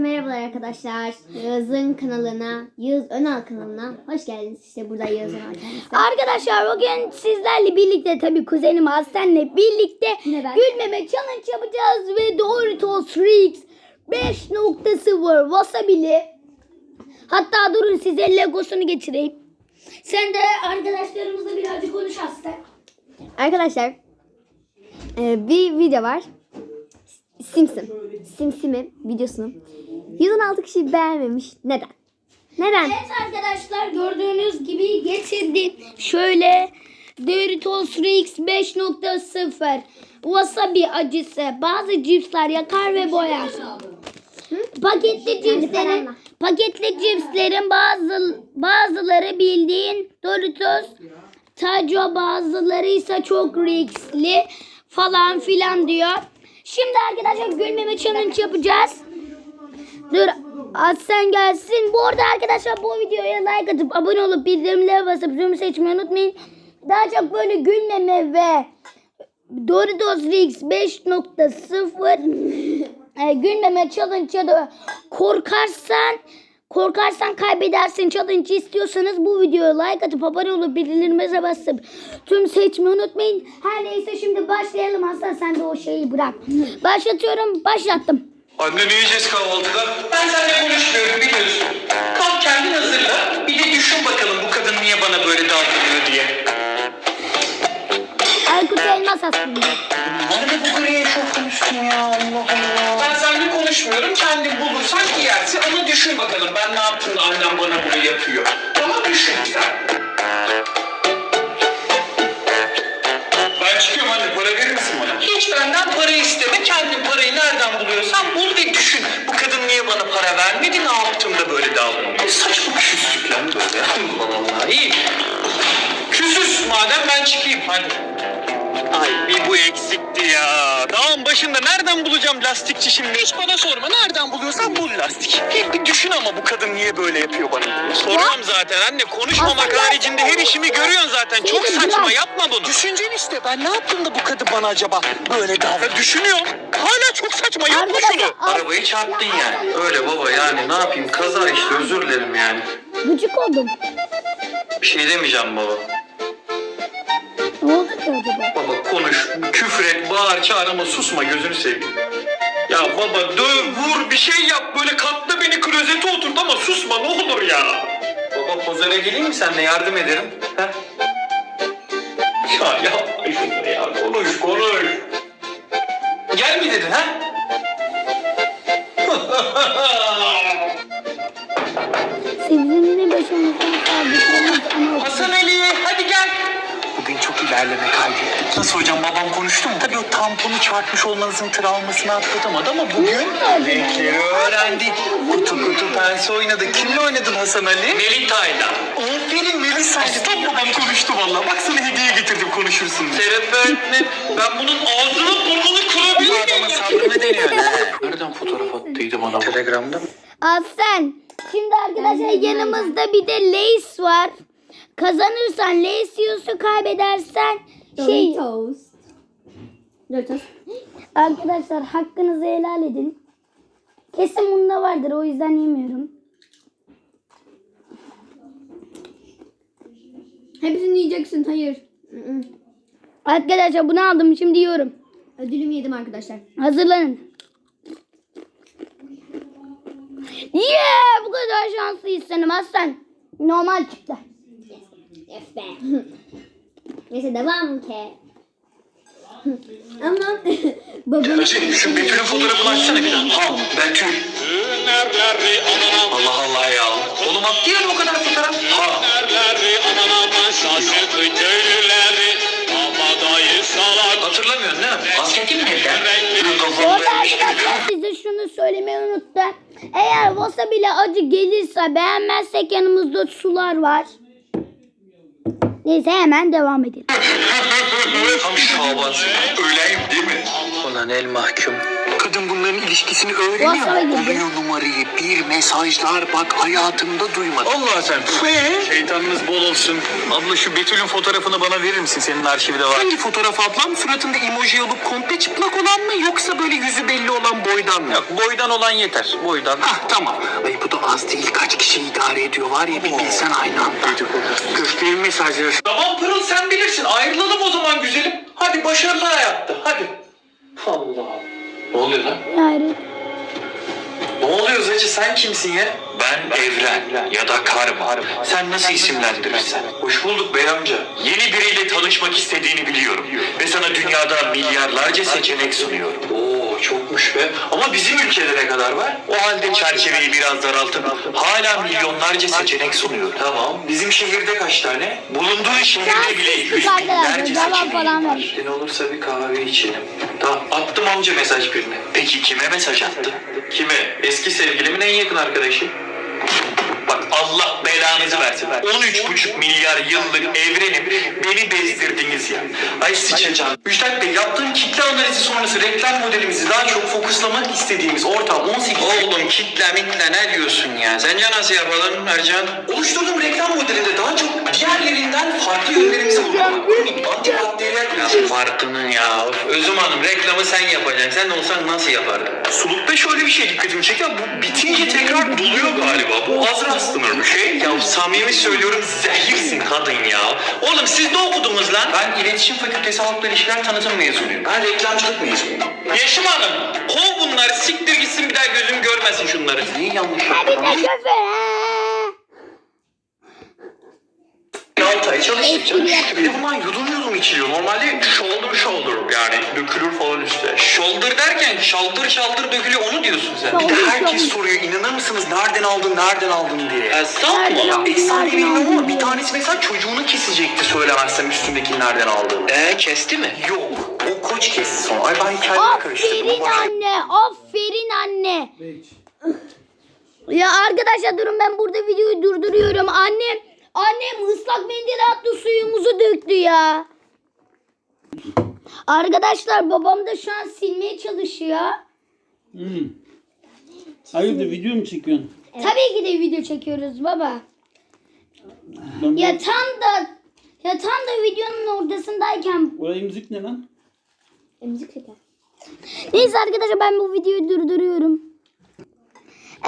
Merhabalar arkadaşlar. Yağız'ın kanalına, Yağız Önal kanalına hoş geldiniz. İşte burada Yağız Önal kendisi. Arkadaşlar bugün sizlerle birlikte tabii kuzenim Aslen'le birlikte gülmeme challenge yapacağız ve Doritos Rex 5.0 Wasabi'li hatta durun size Legosunu getireyim. Sen de arkadaşlarımızla birazcık konuş Aslen. Arkadaşlar e, bir video var. Simpson. Simsimi videosunu. 116 kişi beğenmemiş. Neden? Neden? Evet arkadaşlar gördüğünüz gibi getirdim. Şöyle Doritos Rex 5.0 Wasabi acısı bazı cipsler yakar ve boyar. Paketli cipslerin paketli cipslerin bazı bazıları bildiğin Doritos Taco bazıları ise çok riskli falan filan diyor. Şimdi arkadaşlar gülmeme challenge yapacağız. Dur sen gelsin. Bu arada arkadaşlar bu videoya like atıp abone olup bildirimlere basıp zoom seçmeyi unutmayın. Daha çok böyle gülmeme ve Doritos Rex 5.0 e, gülmeme challenge ya da korkarsan korkarsan kaybedersin challenge istiyorsanız bu videoya like atıp abone olup bildirimlere basıp tüm seçmeyi unutmayın. Her neyse şimdi başlayalım Hasan sen de o şeyi bırak. Başlatıyorum başlattım. Anne ne yiyeceğiz kahvaltıda? Ben seninle konuşmuyorum biliyorsun. Kalk kendin hazırla. Bir de düşün bakalım bu kadın niye bana böyle davranıyor diye. Aykut Elmas aslında. Nerede bu gri eşofman ya Allah Allah. Ben seninle konuşmuyorum. Kendin bulursan giyersin ama düşün bakalım ben ne yaptım da annem bana bunu yapıyor. Ama düşün sen. Ben çıkıyorum anne para? Hiç benden para isteme. Kendin parayı nereden buluyorsan bul ve düşün. Bu kadın niye bana para vermedi? Ne yaptım da böyle davranıyor? Saçma küslük lan böyle. Allah Allah. İyi. Küsüz madem ben çıkayım hadi. Ay bir bu eksikti ya. Dağın başında nereden bulacağım lastikçi şimdi? Hiç bana sorma. Nereden buluyorsan bul lastik. Bir, bir düşün ama bu kadın niye böyle yapıyor bana. Soruyorum zaten anne konuşmamak Aslında- haricinde her işimi görüyorsun zaten. Çok saçma yapma bunu. Düşüneceksin işte. Ben ne yaptım da bu kadın bana acaba böyle davranıyor? Düşünüyorum. Hala çok saçma yapma şunu. Arabayı çarptın yani. Öyle baba yani ne yapayım kaza işte özür dilerim yani. gıcık oldum. Bir şey demeyeceğim baba. Ne oldu acaba? Baba konuş, küfür et, bağır, çağır ama susma gözünü seveyim. Ya baba döv vur bir şey yap. Böyle katla beni klozete oturt ama susma ne olur ya. Baba pazara geleyim mi senle yardım ederim? He? Nasıl hocam babam konuştu mu? Tabii o tamponu çarpmış olmanızın travmasını atlatamadı ama bugün renkleri öğrendik. Kutu kutu pense oynadık. Kimle oynadın Hasan Ali? Melita'yla. Aferin Melisa. Aslan babam konuştu vallahi. Bak sana hediye getirdim konuşursun diye. Şeref öğretmen ben bunun ağzını burnunu kırabilir miyim? adama sabrımı deniyor. Nereden fotoğraf attıydı bana? Telegram'da mı? Aslen. Şimdi arkadaşlar yanımızda bir de Lace var. Kazanırsan Lace yiyorsun kaybedersen şey Doritos. Doritos. arkadaşlar hakkınızı helal edin. Kesin bunda vardır o yüzden yemiyorum. Hepsini yiyeceksin. Hayır. Arkadaşlar bunu aldım şimdi yiyorum. Ödülümü yedim arkadaşlar. Hazırlanın. Yeah! Bu kadar şanslıyız senin Aslan. Normal çıktı. Yes be. Neyse devam ki. Ama babam Hacı şu Betül'ün fotoğrafını açsana bir daha. Ha Betül. Allah Allah ya. Oğlum attı ya o kadar fotoğraf. Ha. Hatırlamıyorsun değil mi? Asketim nerede? Orada arkadaşlar size şunu söylemeyi unuttum. Eğer wasabi ile acı gelirse beğenmezsek yanımızda sular var. Neyse hemen devam edelim. Tam Şaban. Öyleyim değil mi? Ulan el mahkum. Kadın bunların ilişkisini öğreniyor. Buluyor numarayı. Bir mesajlar bak hayatımda duymadım. Allah sen. Şeytanınız bol olsun. Abla şu Betül'ün fotoğrafını bana verir misin? Senin arşivde var. Hangi fotoğraf ablam? Suratında emoji olup komple çıplak olan mı yoksa böyle yüzü belli olan boydan mı? Yok boydan olan yeter. Boydan. Hah tamam. Ay bu da az değil. Kaç kişi idare ediyor var ya bir bilsen aynı anda. Gösterin mesajları. Tamam Pırıl sen bilirsin. Ayrılalım o zaman güzelim. Hadi başarılı hayatta. Hadi. Allah. Ne oluyor lan? Hayır. Ne oluyor Zacı sen kimsin ya? Ben Evren ya da Karma. Sen nasıl isimlendirirsen. Hoş bulduk bey amca. Yeni biriyle tanışmak istediğini biliyorum. Ve sana dünyada milyarlarca seçenek sunuyorum. Oo çokmuş be. Ama bizim ülkede ne kadar var? O halde çerçeveyi biraz daraltıp hala milyonlarca seçenek sunuyorum. Tamam. Bizim şehirde kaç tane? Bulunduğun şehirde bile yüz Arkadaşlar binlerce cevap seçeneğin falan var. İşte ne olursa bir kahve içelim. Tamam attım amca mesaj birine. Peki kime mesaj attın? Kime? Eski sevgilimin en yakın arkadaşı. Bak Allah belanızı versin. 13,5 milyar yıllık evrenim beni bezdirdiniz ya. Ay sıçacağım. Müjdat Bey yaptığım kitle analizi sonrası reklam modelimizi daha çok fokuslamak istediğimiz ortam 18... Oğlum kitle mitle ne diyorsun ya? Sence nasıl yapalım Ercan? Oluşturduğum reklam modelinde daha çok diğerlerinden farklı yönlerimizi vurgulamak. Örneğin antibakteriyel ya farkının ya. Özüm Hanım reklamı sen yapacaksın. Sen olsan nasıl yapardın? Sulukta şöyle bir şey dikkatimi çekiyor. Bu bitince tekrar doluyor galiba. Bu az rastlanır bir şey. Ya samimi söylüyorum zehirsin kadın ya. Oğlum siz ne okudunuz lan? Ben iletişim fakültesi halkla ilişkiler tanıtım mezunuyum. Ben reklamcılık mezunuyum. Yeşim Hanım kov bunları siktir gitsin bir daha gözüm görmesin şunları. Neyi yanlış yaptın? Abi ne 6 ay çalıştık canım. Çünkü bir de bundan yudum yudum içiliyor. Normalde shoulder shoulder yani dökülür falan üstte. Shoulder derken şaldır şaldır dökülüyor onu diyorsun sen. Bir de herkes soruyor inanır mısınız nereden aldın nereden aldın diye. Esnaf mı? Esnaf bilmiyorum ama bir tanesi mesela çocuğunu kesecekti söylemezsem üstündeki nereden aldığını. Eee kesti mi? Yok. O koç kesti sonra. Ay ben hikayeye karıştırdım. Aferin anne. Aferin anne. Ya arkadaşlar durun ben burada videoyu durduruyorum. Annem annem ıslak mendil attı suyumuzu döktü ya. Arkadaşlar babam da şu an silmeye çalışıyor. Hmm. Hayırdır video mu çekiyorsun? Tabii ki de video çekiyoruz baba. Ben Ya tam da ya tam da videonun ortasındayken Oraya müzik ne lan? Emzik şeker. Neyse arkadaşlar ben bu videoyu durduruyorum.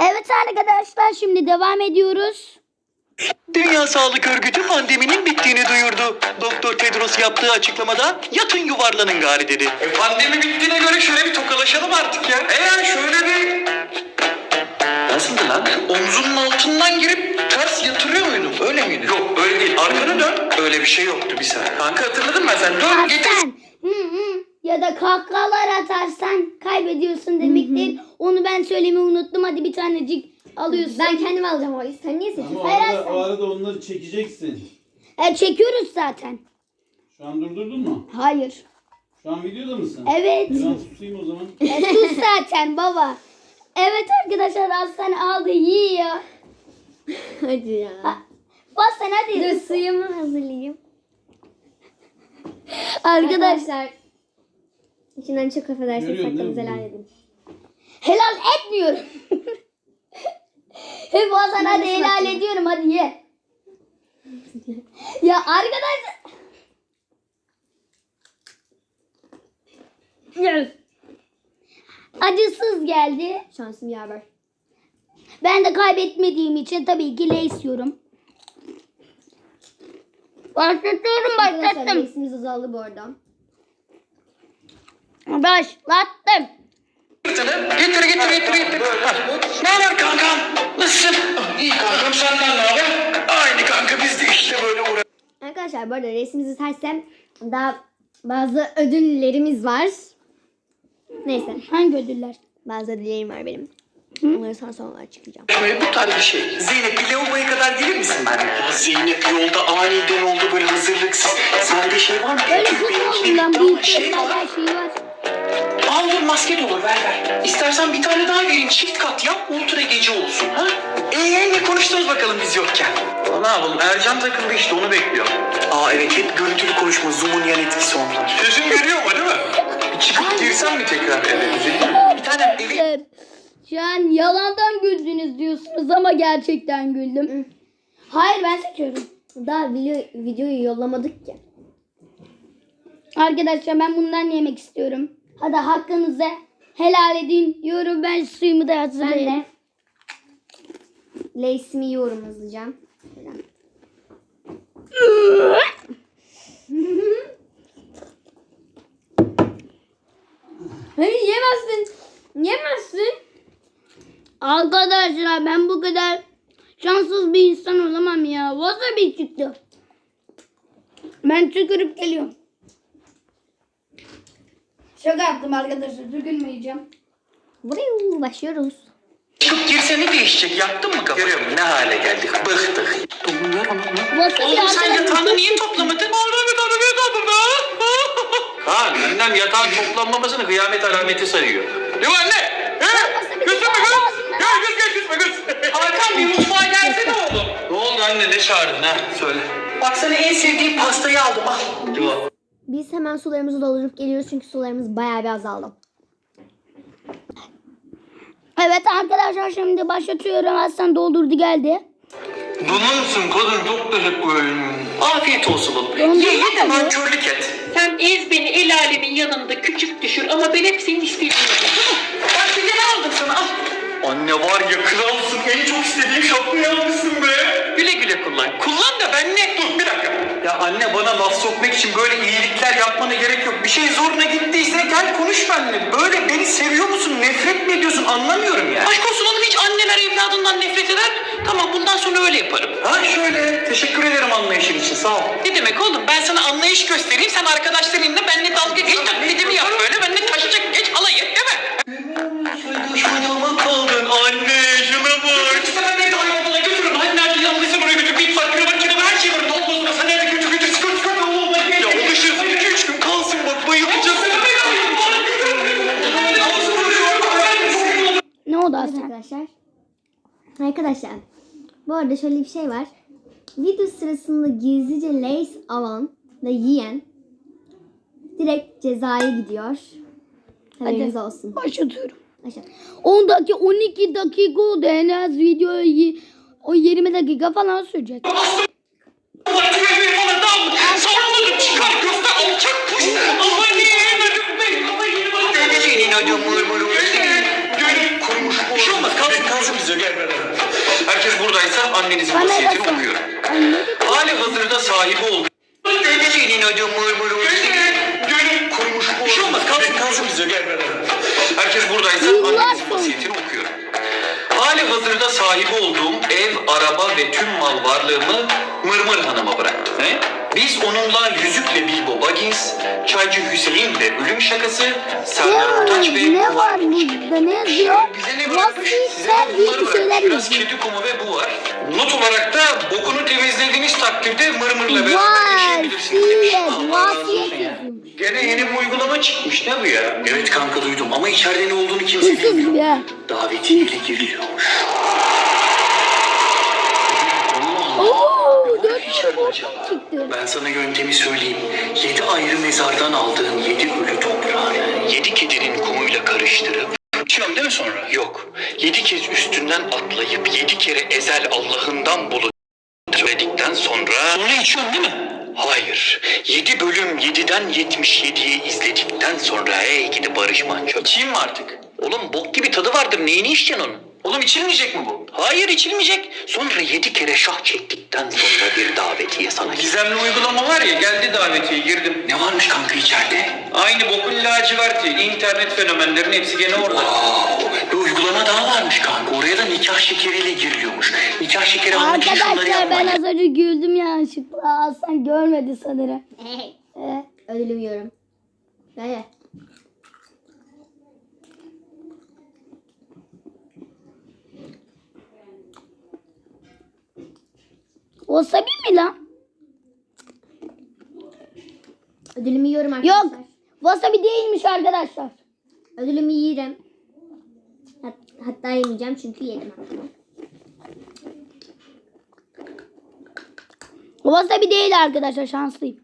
Evet arkadaşlar şimdi devam ediyoruz. Dünya Sağlık Örgütü pandeminin bittiğini duyurdu. Doktor Tedros yaptığı açıklamada yatın yuvarlanın gari dedi. E, pandemi bittiğine göre şöyle bir tokalaşalım artık ya. Eğer şöyle bir... Nasıldı lan? Omzunun altından girip ters yatırıyor muydun? Öyle miydi? Yok öyle değil. Arkana dön. Öyle bir şey yoktu bir saniye. Kanka hatırladın mı sen? Dön getir. Hı hı ya da kahkahalar atarsan kaybediyorsun demektir. Onu ben söylemeyi unuttum. Hadi bir tanecik alıyorsun. Ben kendim alacağım o Sen niye seçiyorsun? Ama o Hayır, arada, sen- o arada onları çekeceksin. E, çekiyoruz zaten. Şu an durdurdun mu? Hayır. Şu an videoda mısın? Evet. Biraz susayım o zaman. E, sus zaten baba. Evet arkadaşlar Aslan aldı yiyor. Hadi ya. Bas sen hadi. Dur suyumu hazırlayayım. Arkadaşlar. İçinden çok affedersiniz. Görüyorsun Hakkınızı değil mi? helal edin. helal etmiyorum. Hep Hasan hadi Nasıl helal ediyorum hadi ye. ya arkadaşlar. Yes. Acısız geldi. Şansım yaver. Ben de kaybetmediğim için tabii ki le istiyorum. Başlatıyorum başlattım. resmimiz azaldı bu arada. Başlattım. Getir getir getir getir. Ne haber kankam? Nasılsın? İyi kankam senden ne haber? Aynı kanka biz de işte böyle uğraşıyoruz. Arkadaşlar bu arada resmimizi tersem daha bazı ödüllerimiz var. Neyse. Hangi ödüller? Bazı ödüllerim var benim. Onları sonra sonra açıklayacağım. Bu tarz bir şey. Zeynep bir lavaboya kadar gelir misin ben? Zeynep yolda aniden oldu böyle hazırlıksız. Sende şey var mı? Böyle ben. bitti ama Büyüklerim şey var. Her şeyi var. Al dur maske de olur ver ver. İstersen bir tane daha vereyim çift kat yap ultra gece olsun. Ha? Ee ne konuştunuz bakalım biz yokken? Ne yapalım? Ercan takıldı işte onu bekliyor. Aa evet hep görüntülü konuşma Zoom'un yan etkisi onlar. Sesim geliyor mu değil mi? Bir çıkıp girsem mi tekrar eve güzelim? Bir tanem evi Evet. An yalandan güldünüz diyorsunuz ama gerçekten güldüm. Hayır ben seçiyorum. Daha video, videoyu yollamadık ki. Arkadaşlar ben bundan yemek istiyorum. Hadi hakkınızı helal edin. Yorum ben suyumu da Ben hazırlayayım. de Lace'imi yiyorum hızlıca. Hayır yemezsin. Yemezsin. Arkadaşlar ben bu kadar şanssız bir insan olamam ya. Wasabi çıktı. Ben tükürüp geliyorum. Şaka yaptım arkadaşlar. Tükürmeyeceğim. Buraya başlıyoruz. çıkıp girse ne değişecek? Yaktın mı kafayı? Görüyorum ne hale geldik. Bıktık. Onu. Wasabi Oğlum sen yatağını niye toplamadın? Orada bir tane niye topladın? Kaan annem yatağın toplanmamasını kıyamet alameti sayıyor. Değil mi anne? He? Götürme göz. Gel göz gel küsme göz. Hakan bir mutfağa gelsene oğlum. Ne oldu anne ne çağırdın ha? Söyle. Bak sana en sevdiğim pastayı aldım al. Biz hemen sularımızı doldurup geliyoruz çünkü sularımız bayağı bir azaldı. Evet arkadaşlar şimdi başlatıyorum. Hasan doldurdu geldi. Donanımsın kadın çok teşekkür ederim. Afiyet olsun oğlum. Dondurma Ye ye de mı? nankörlük et. Sen ez beni el alemin yanında küçük düşür ama ben hep senin istediğini yaparım. Bak bir de ne aldım sana al. Anne var ya kralsın en çok istediğim şapkayı almışsın be. Güle güle kullan. Kullan da ben ne? Ya anne bana laf sokmak için böyle iyilikler yapmana gerek yok. Bir şey zoruna gittiyse gel konuş benimle. Böyle beni seviyor musun? Nefret mi ediyorsun? Anlamıyorum ya. Aşk olsun oğlum hiç anneler evladından nefret eder. Tamam bundan sonra öyle yaparım. Ha şöyle. Teşekkür ederim anlayışın için. Sağ ol. Ne demek oğlum ben sana anlayış göstereyim sen arkadaşlarınla benimle dalga geç taklidimi yap böyle benimle taşacak geç alayı değil mi? Şuna kaldın anne. Arkadaşlar. Bu arada şöyle bir şey var. Video sırasında gizlice lace alan ve yiyen direkt cezaya gidiyor. Haberiniz olsun. Başlatıyorum. Aşağı. 10 dakika 12 dakika oldu en az video o 20 dakika falan sürecek. Senin Gönül kurumuş bu. Bir şey olmaz kalsın kalsın bize gel beraber. Herkes buradaysa annenizin Bana vasiyetini da- okuyorum. Anne. Hali hazırda sahibi olduğum Senin adı mır mır Gönül kurumuş bu. Bir şey olmaz kalsın kalsın bize gel beraber. Herkes buradaysa annenizin vasiyetini okuyorum. Hali hazırda sahibi olduğum ev, araba ve tüm mal varlığımı Mırmır Hanım'a bıraktım. He? Biz onunla Yüzükle Bilbo Baggins, Çaycı Hüseyin ve Ölüm Şakası, Serdar Ortaç ve ne var burada ne yazıyor? Size bunları yazıyor. kedi kumu ve bu var. Not olarak da bokunu temizlediğiniz takdirde Mırmır'la beraber yaşayabilirsiniz demiş. Allah razı olsun vasiyet ya. yazıyormuş. Gene yeni bir uygulama çıkmış ne bu ya? Evet kanka duydum ama içeride ne olduğunu kimse bilmiyor. ha. Davetiyeyle giriliyormuş. Oo, dört tane çıktı. Ben sana yöntemi söyleyeyim. Yedi ayrı mezardan aldığın yedi ölü toprağı yedi kedinin kumuyla karıştırıp İçiyorum değil mi sonra? Yok. Yedi kez üstünden atlayıp yedi kere ezel Allah'ından bulup söyledikten sonra... Sonra içiyorum değil mi? Hayır. Yedi bölüm yediden yetmiş yediyi izledikten sonra hey gidi Barış Manço. İçeyim mi artık? Oğlum bok gibi tadı vardır. Neyini içeceksin onu? Oğlum içilmeyecek mi bu? Hayır içilmeyecek. Sonra yedi kere şah çektikten sonra bir davetiye sana. Gizemli uygulama var ya geldi davetiye girdim. Ne varmış kanka içeride? Aynı bokun laciverti. İnternet fenomenlerin hepsi gene orada. Wow. Bir uygulama daha varmış kanka. Oraya da nikah şekeriyle giriliyormuş. Nikah şekeri almak için şunları Arkadaşlar ben az önce güldüm yanlışlıkla. Hasan görmedi sanırım. Ee, Ödülüm yiyorum. Böyle. Wasabi mi lan? Ödülümü yiyorum arkadaşlar. Yok. Wasabi değilmiş arkadaşlar. Ödülümü yerim. Hat- hatta yemeyeceğim çünkü yedim. Wasabi değil arkadaşlar şanslıyım.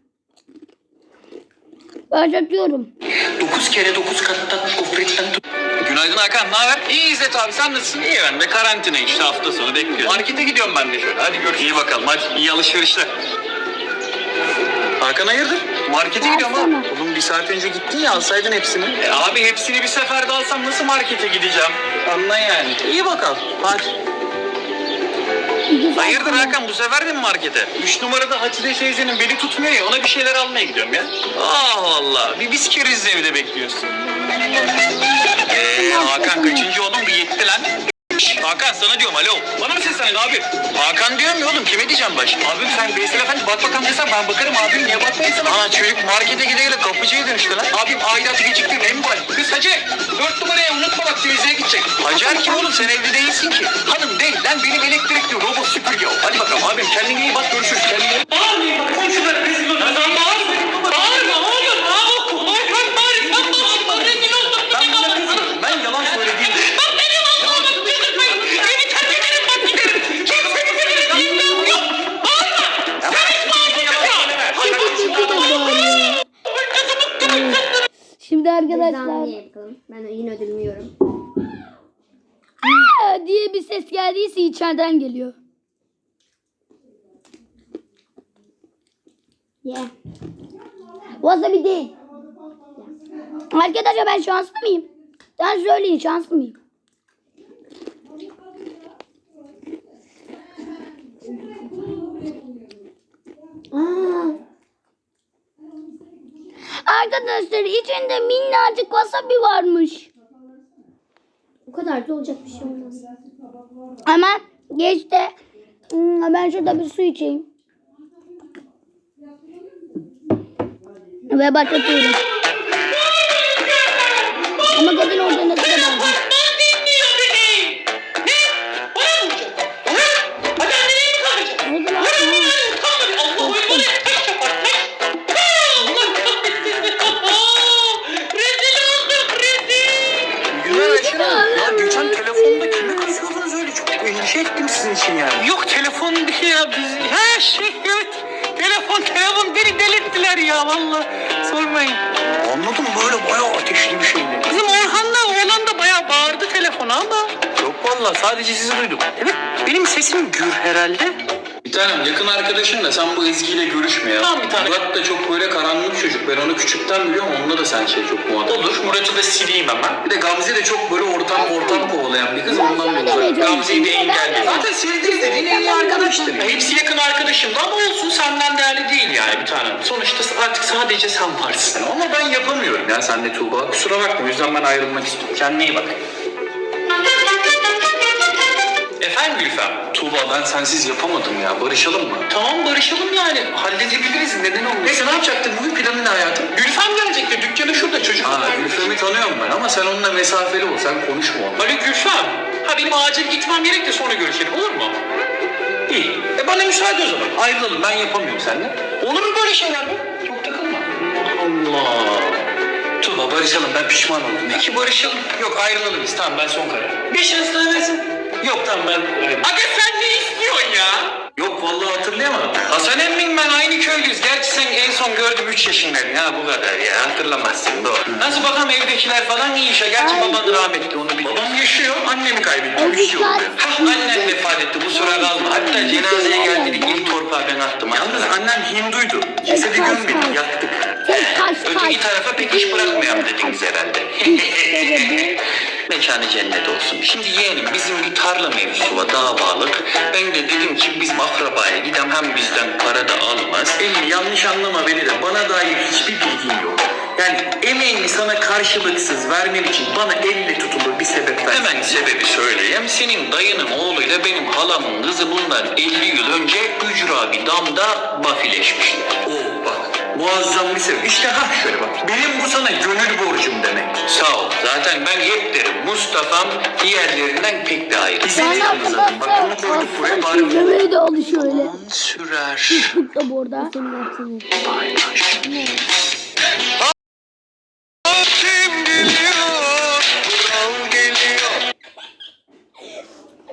Başlatıyorum. Dokuz kere dokuz katta gofretten tut. Günaydın Hakan, ne haber? İyi İzzet abi, sen nasılsın? İyi ben de karantina işte hafta sonu bekliyorum. Markete gidiyorum ben de şöyle, hadi görüşürüz. İyi bakalım, hadi iyi alışverişler. Hakan hayırdır? Markete gidiyorum abi. Oğlum bir saat önce gittin ya alsaydın hepsini. E abi hepsini bir seferde alsam nasıl markete gideceğim? Anla yani. İyi bakalım, hadi. Hayırdır Hakan bu sefer de mi markete? Üç numarada Hatice teyzenin beli tutmuyor ya ona bir şeyler almaya gidiyorum ya. Ah Allah bir biz keriz evde bekliyorsun. Eee Hakan kaçıncı oğlum bir yetti lan. Hakan sana diyorum alo. Bana mı seslendin abi? Hakan diyorum ya oğlum kime diyeceğim başka? Abim sen Veysel Efendi bak bakalım desen ben bakarım abim niye bakmayasın? Aa çocuk markete gide gide kapıcıya dönüştü lan. Abim aidatı geciktirme en bari. Kız Hacı dört numaraya temizliğe gidecek. Hacer kim oğlum sen evde değilsin ki. Hanım değil lan benim elektrikli robot süpürge o. Hadi bakalım abim kendine iyi bak görüşürüz kendine. Bağırmayın bak komşular rezil olur. Lan bağırma. Arkadaşlar. Ben yine ödülümü yiyorum. "Aa!" diye bir ses geldiyse içeriden geliyor. Ye. Wasabi değil. Arkadaşlar ben şanslı mıyım? Ben söyleyin şanslı mıyım? Aa, Arkadaşlar içinde minnacık wasabi varmış. o kadar da olacak bir şey olmaz. Ama geçti. Hmm, Ben şurada bir su içeyim. Ve başlatıyorum. Ama kadın orada ya valla. Sormayın. Anladım böyle bayağı ateşli bir şeydi. Bizim Orhan'la oğlan da bayağı bağırdı telefona ama. Yok vallahi sadece sizi duydum. Evet benim sesim gür herhalde. Bir tanem yakın arkadaşın da sen bu Ezgi ile görüşme ya. Tamam bir tane. Murat da çok böyle karanlık çocuk. Ben onu küçükten biliyorum. Onunla da sen şey çok muhatap. Olur Murat'ı da sileyim hemen. Bir de Gamze de çok böyle ortam ortam kovalayan bir kız. Ondan dolayı. demeyeceğim. Gamze'yi de engelledi. Zaten sevdiğiniz dediğin en iyi arkadaştır. Ya Hepsi yakın arkadaşım da ama olsun senden değerli değil yani bir tanem. Sonuçta artık sadece sen varsın. Ama ben yapamıyorum ya senle Tuğba. Kusura bakma. O yüzden ben ayrılmak istiyorum. Kendine iyi bak. Efendim Gülfem? Tuğba ben sensiz yapamadım ya. Barışalım mı? Tamam barışalım yani. Halledebiliriz. Neden olmasın? Neyse ne yapacaktın? Bugün planın ne hayatım? Gülfem gelecekti. Dükkanı şurada çocuk. Ha Gülfem'i tanıyorum ben ama sen onunla mesafeli ol. Sen konuşma onunla. Alo Gülfem. Ha benim acil gitmem gerek de sonra görüşelim olur mu? İyi. E bana müsaade o zaman. Ayrılalım. Ben yapamıyorum seninle. Olur mu böyle şeyler be? Çok takılma. Allah. Tuğba barışalım. Ben pişman oldum. ya. Peki barışalım. Yok ayrılalım biz. Tamam ben son karar. Bir şans daha versin. Yok tamam ben. Aga sen ne istiyorsun ya? Yok vallahi hatırlayamadım. Hasan emmim ben aynı köylüyüz. Gerçi sen en son gördüm 3 yaşındaydın. Ya bu kadar ya hatırlamazsın doğru. Nasıl bakalım evdekiler falan iyi işe. Gerçi Ay. baban rahmetli onu biliyorum. Babam yaşıyor, annemi kaybettim. Ay, Üç yıl oluyor. dikkat. Hah annen vefat etti bu sıra kalma. Hatta cenazeye geldik ilk torpağı ben attım. Yalnız annem Hinduydu. Cesedi gömmedik, yaktık. Öteki tarafa pek iş bırakmayalım dediniz herhalde. Mekanı cennet olsun. Şimdi yeğenim bizim bir tarla mevzusu var davalık. Ben de dedim ki bizim akrabaya gidem hem bizden para da almaz. Elini yanlış anlama beni de bana dair hiçbir bilgin yok. Yani emeğini sana karşılıksız vermem için bana elle tutulur bir sebep ver. Hemen sebebi söyleyeyim. Senin dayının oğluyla benim halamın kızı bundan 50 yıl önce ücra bir damda bafileşmişler. Oo muazzam bir sebep. İşte ha şöyle bak. Benim bu sana gönül borcum demek. Sağ ol. Zaten ben hep derim Mustafa'm diğerlerinden pek daha iyi. Bizim yanımız zaten. Bak bunu koyduk buraya bari bu de al şöyle. sürer. Tut da burada. Senin yaptığını. Kim geliyor? Kral geliyor.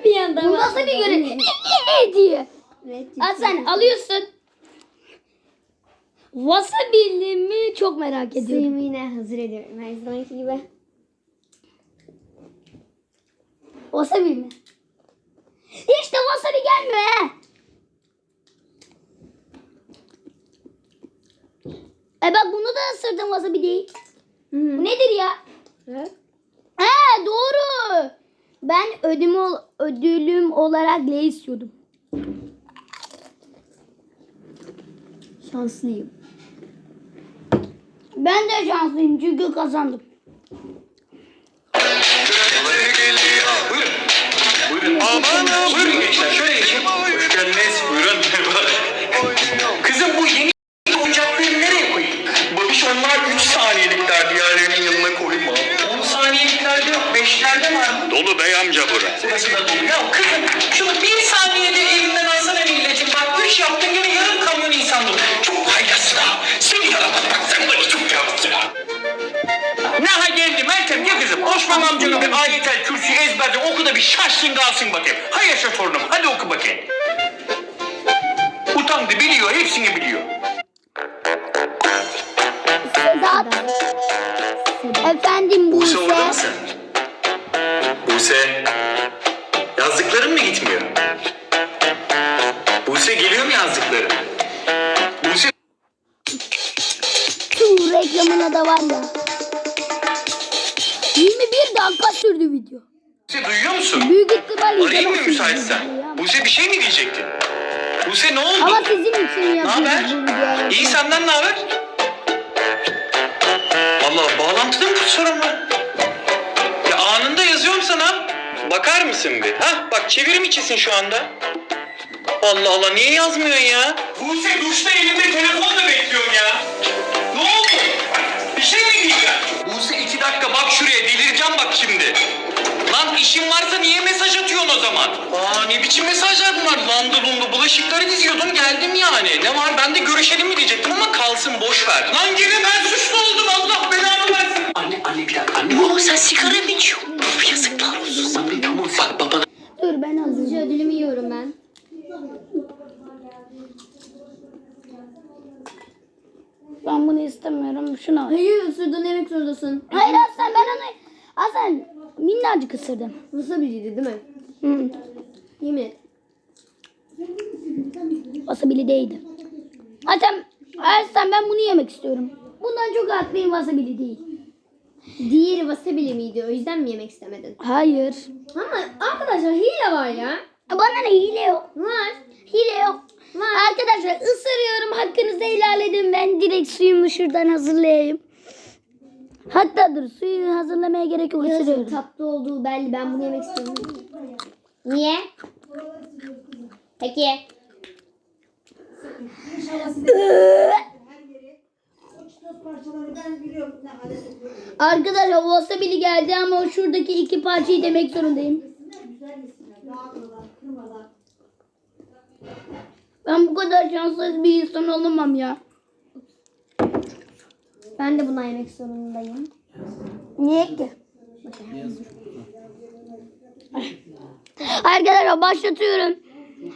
Bir yandan Bu nasıl bir görev? Ne diye? Sen alıyorsun. Wasabi'li mi çok merak ediyorum. Suyumu yine hazır ediyorum her zamanki gibi. Wasabi mi? İşte wasabi gelmiyor he. E bak bunu da ısırdım wasabi değil. Hı Bu nedir ya? Evet. He doğru. Ben ödüm ol- ödülüm olarak ne istiyordum? Şanslıyım. Ben de şanslıyım çünkü kazandım. Buyurun. Buyurun. Aman Buyurun gençler şöyle geçin. Hoş geldiniz. Buyurun. Kızım bu yeni oyuncakları nereye koyayım? Babiş onlar 3 saniyelikler. Diğerlerinin yanına koyma. 10 saniyeliklerde yok. 5'lerde var mı? Dolu bey amca bura. Burası da dolu. Ya kızım şunu bir saniyede elinden alsana milletin. Bak 3 yaptın gene da bir şaşsın Bakar mısın bir? Ha bak çevirim içisin şu anda. Allah Allah niye yazmıyorsun ya? Buse duşta elimde telefonla bekliyorum ya. Ne oldu? Bir şey mi diyeceğim? Buse iki dakika bak şuraya delireceğim bak şimdi. Lan işin varsa niye mesaj atıyorsun o zaman? Aa ne biçim mesajlar bunlar? Landı lundu bulaşıkları diziyordum geldim yani. Ne var ben de görüşelim mi diyecektim ama kalsın boş ver. Lan gene ben suçlu oldum Allah belanı versin. Anne anne bir dakika anne. Oo, sen sigara mı içiyorsun? Yazıklar olsun sana. Tamam bak babana Dur ben. Hızlıca ödülümü yiyorum ben. Ben bunu istemiyorum. Şunu al. Hayır ısırdın yemek zorundasın. Hayır Hasan ben onu... Hasan minnacık ısırdım. Wasabiydi değil mi? Hı. Yemin et. Wasabili değildi. Hasan, Hasan ben bunu yemek istiyorum. Bundan çok haklıyım wasabili değil. Diğeri wasabili miydi? O yüzden mi yemek istemedin? Hayır. Ama arkadaşlar hile var ya. Bana ne hile yok. Var. Hile yok. Arkadaşlar ısırıyorum. Hakkınızı helal edin. Ben direkt suyumu şuradan hazırlayayım. Hatta dur suyu hazırlamaya gerek yok. Isırıyorum. tatlı olduğu belli. Ben bunu yemek istiyorum. Niye? Peki. Arkadaşlar wasabili geldi ama şuradaki iki parçayı demek zorundayım. Ben bu kadar şanssız bir insan olamam ya. Ben de bundan yemek zorundayım. Niye ki? Arkadaşlar başlatıyorum.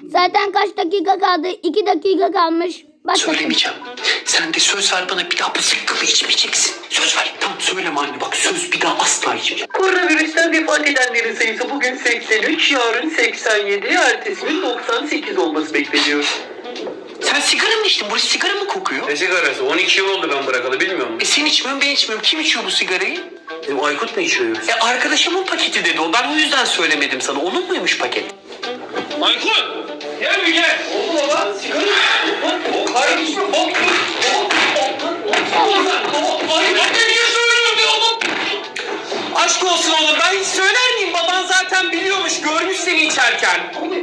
Zaten kaç dakika kaldı? 2 dakika kalmış. Başlatıyorum. söylemeyeceğim. Sen de söz ver bana bir daha bu zıkkımı içmeyeceksin. Söz ver. Tamam söyleme anne bak söz bir daha asla içmeyeceğim. Koronavirüsten vefat edenlerin sayısı bugün 83, yarın 87, ertesi gün 98 olması bekleniyor. Sen sigara mı içtin? Burası sigara mı kokuyor? Ne sigarası? 12 yıl oldu ben bırakalı bilmiyor musun? E sen içmiyorsun ben içmiyorum. Kim içiyor bu sigarayı? Bizim Aykut mu içiyor yoksa? E arkadaşımın paketi dedi o. Ben o yüzden söylemedim sana. Onun muymuş paket? Aykut! Gel bir gel. Oldu baba. Sigara O bok. Niye söylüyorsun be oğlum? Aşk olsun oğlum ben hiç söyler miyim? Baban zaten biliyormuş. Görmüş seni içerken. Niye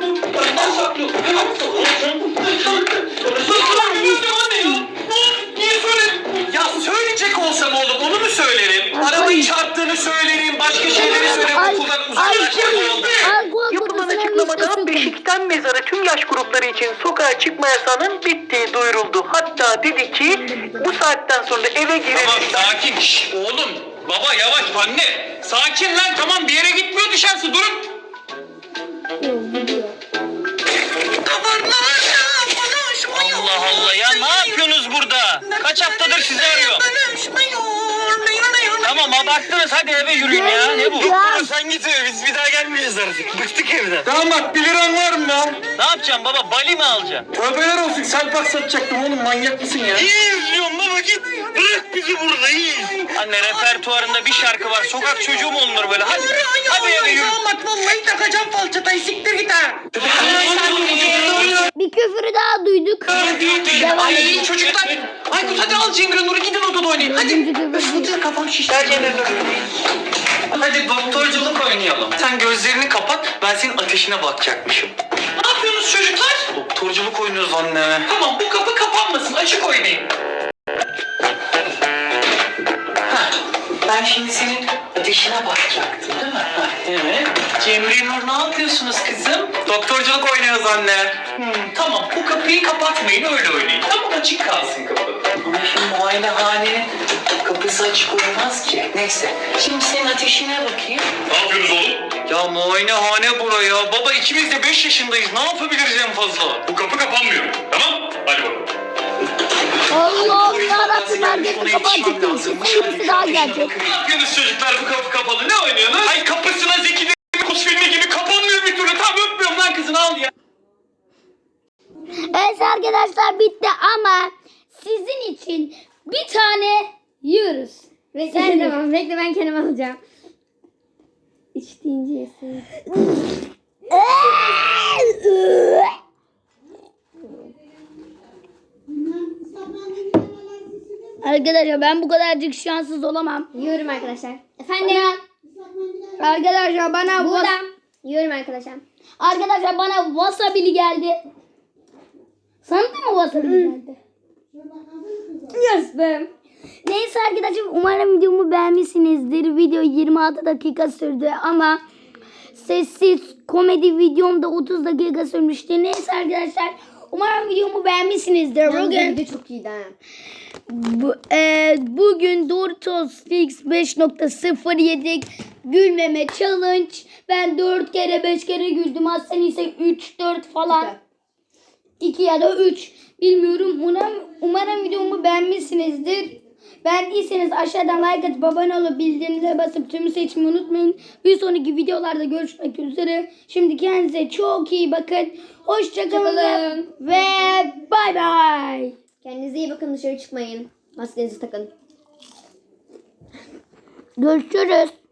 grupları için sokağa çıkma yasağının bittiği duyuruldu. Hatta dedi ki bu saatten sonra eve Tamam girelim. sakin. Şş, oğlum. Baba yavaş anne. Sakin lan tamam bir yere gitmiyor dışarısı durun. Allah Allah ya ne yapıyorsunuz burada? Kaç haftadır sizi arıyorum. Tamam abarttınız hadi eve yürüyün ya. Ne bu? Ya. sen git eve biz bir daha gelmeyeceğiz artık. Bıktık evden. Damat 1 liran var mı lan? Ne yapacağım baba bali mi alacaksın? Tövbeler olsun selpak satacaktım oğlum manyak mısın ya? İyi izliyorum baba git. Bırak bizi burada iyi. Anne repertuarında bir şarkı var. Sokak çocuğu mu olunur böyle? Hadi, hadi eve yürü. Damat vallahi takacağım falçatayı siktir git ha. Bir küfürü daha duyduk. Devam Ay edelim. çocuklar. Aykut hadi al Cemre Nur'u gidin odada oynayın. Hadi. Dördüncü küfür. Hadi kafam şişti. Nur. Hadi doktorculuk oynayalım. Sen gözlerini kapat. Ben senin ateşine bakacakmışım. Ne yapıyorsunuz çocuklar? Doktorculuk oynuyoruz anne. Tamam bu kapı kapanmasın açık oynayın. Ben şimdi senin ateşine bakacaktım değil mi? Evet. Cemre Nur ne yapıyorsunuz kızım? Doktorculuk oynuyoruz anne. Hmm, tamam bu kapıyı kapatmayın öyle oynayın. Tamam açık kalsın kapı. Ama şimdi muayenehanenin kapısı açık olmaz ki. Neyse. Şimdi senin ateşine bakayım. Ne yapıyorsunuz oğlum? Ya muayenehane buraya. Baba ikimiz de 5 yaşındayız. Ne yapabiliriz en fazla? Bu kapı kapanmıyor. Tamam? Hadi bakalım. Allah'ım yarabbim herkesi kapattık. Hepsi daha gelecek. Yapıyorsunuz çocuklar bu kapı kapalı? Ne oynuyorsunuz? Ay kapısına Zeki Demirkubuz filmi gibi kapanmıyor bir türlü. Tamam öpmüyorum lan kızını al ya. Evet arkadaşlar bitti ama sizin için bir tane yiyoruz. Bekle Sen tamam. Bekle ben kendim alacağım. İçtiğince yesin. Arkadaşlar ben bu kadarcık şanssız olamam. Yiyorum arkadaşlar. Efendim. Arkadaşlar bana Burada. was- Yiyorum arkadaşlar. arkadaşlar bana wasabili geldi. Sana da mı wasabi geldi? Yes be. Neyse arkadaşlar umarım videomu beğenmişsinizdir. Video 26 dakika sürdü ama sessiz komedi videomda 30 dakika sürmüştü. Neyse arkadaşlar umarım videomu beğenmişsinizdir. Bugün Bugün video çok iyiydi bu, e, bugün Doritos Fix 5.07 gülmeme challenge. Ben 4 kere 5 kere güldüm. Aslen ise 3 4 falan. Süper. 2 ya da 3 bilmiyorum. Umarım, umarım videomu beğenmişsinizdir. Beğendiyseniz aşağıdan like atıp abone olup bildirimlere basıp tümü seçmeyi unutmayın. Bir sonraki videolarda görüşmek üzere. Şimdi kendinize çok iyi bakın. Hoşçakalın. ve bay bay. Kendinize iyi bakın dışarı çıkmayın. Maskenizi takın. Görüşürüz.